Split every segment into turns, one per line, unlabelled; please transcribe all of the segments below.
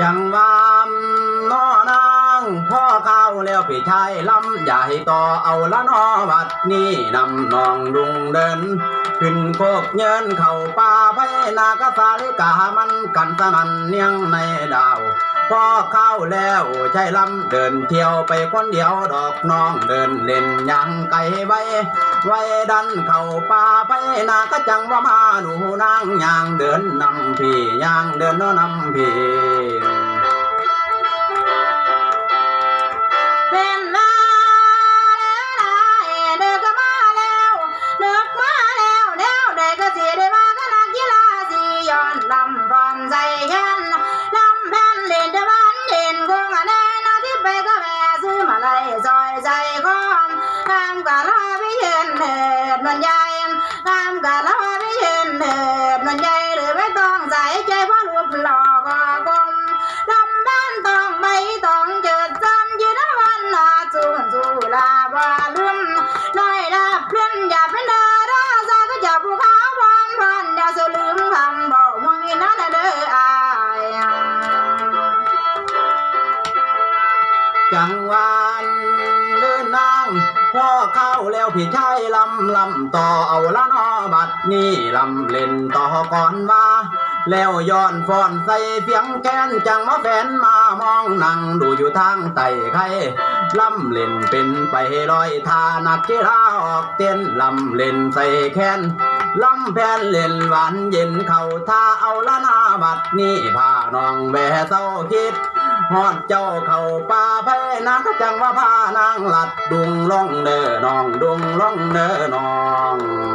จังวามนอนางพ่อข้าวแล้วพี่ชายลำใหญ่ต่อเอาละนอวัดนี่นำนองลุงเดิน ขึ้นโคกเงินเข่าป่าไปนากระสาลิกามันกันตะนันเนียงในดาว พอเข้าแล้วใช้ลำเดินเที่ยวไปคนเดียวดอกน้องเดินเล่นยังไกลไว้ไว้ดันเข้าป่าไปนาก็จังว่ามาหนูนางยางเดินนำพี่ยางเดินนนำพี่
เข้า
แล้วพี่ชายลำลำต่อเอาละนอบัดนี้ลำเล่นต่อก่อนว่า แล้วย้อนฟอนใส่เสียงแค้นจังมาแฟนมามองนั่งดูอยู่ทางไต่ไข่ลำเล่นเป็นไปลอยทานักกีฬาออกเต้นลำเล่นใส่แค้นลำแพนเล่นหวานเย็นเข้าท่าเอาละนาบัดนี้พาน้องแวเศร้าคิด ฮอดเจ้าเข้าป่าเพนางก็จังว่าพานางหลัดดุงล่องเด้อน้องดุงล่องเด้อน้อง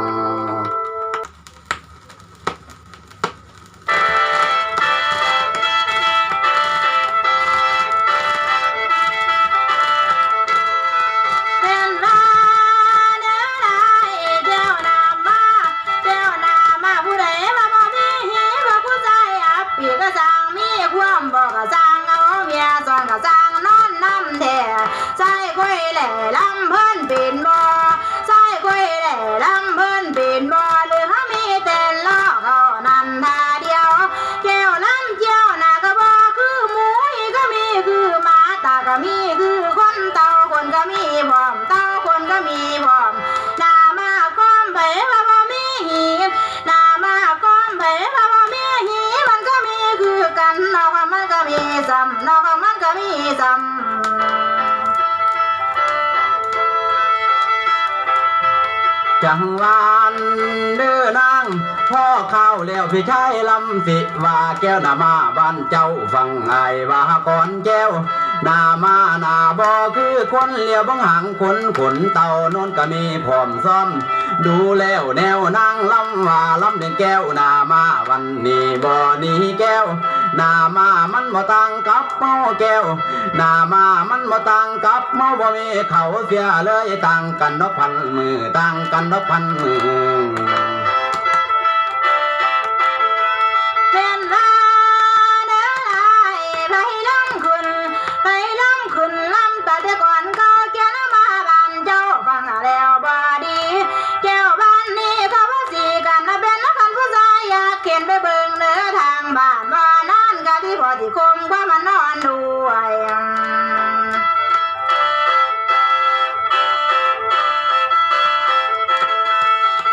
จังหวานเด้
อนางพ่อข้าวแล้วพี่ชายลำสิว่าแก้วนามาบ้านเจ้าฟังไงว่าก่อนแก้ว นามาหนาบ่คือคนเลียวบังหางขนขนเต่านนก็มีพร้อมซ้อม ดูแล้วแนวนางลำว่าลำเด่นแก้วนามาวันนี้บ่นี้แก้ว นามามันบ่ต่างกับเมาแก้ว นามามันบ่ต่างกับเมาบ่มีเขาเสียเลยต่างกันดอกพันมือต่างกันดอกพันมือ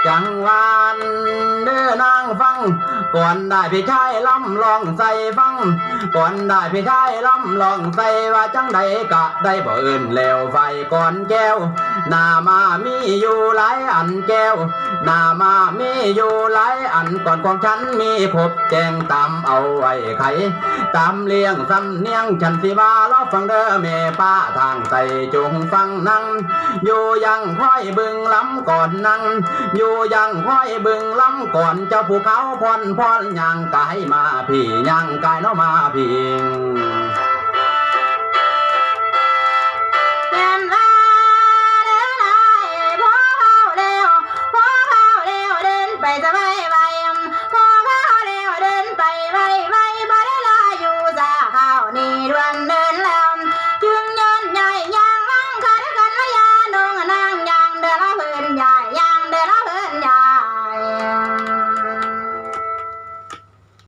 จัง
หวานเด้อนางฟัง ก่อนได้พี่ชายลำลองใส่ฟัง ก่อนได้พี่ชายลำลองใส่ว่าจังใดกะได้บ่อื่นแล้วไฟก่อนแก้วหน้ามามีอยู่หลายอันแก้วหน้ามามีอยู่หลายอันก่อนของฉันมีครบแจงตามเอาไว้ไขตามเลี้ยงสำเนียงฉันสิว่าล้อฟังเด้อแม่ป้าทางใส่จงฟังนั่งอยู่ยังค่อยบึงล้ำก่อนนั่งอยู่ยังค่อยบึงล้ำก่อนเจ้าภูเขาพรพรยังกายมาพี่ยังกายเนาะมาพี่
เป็น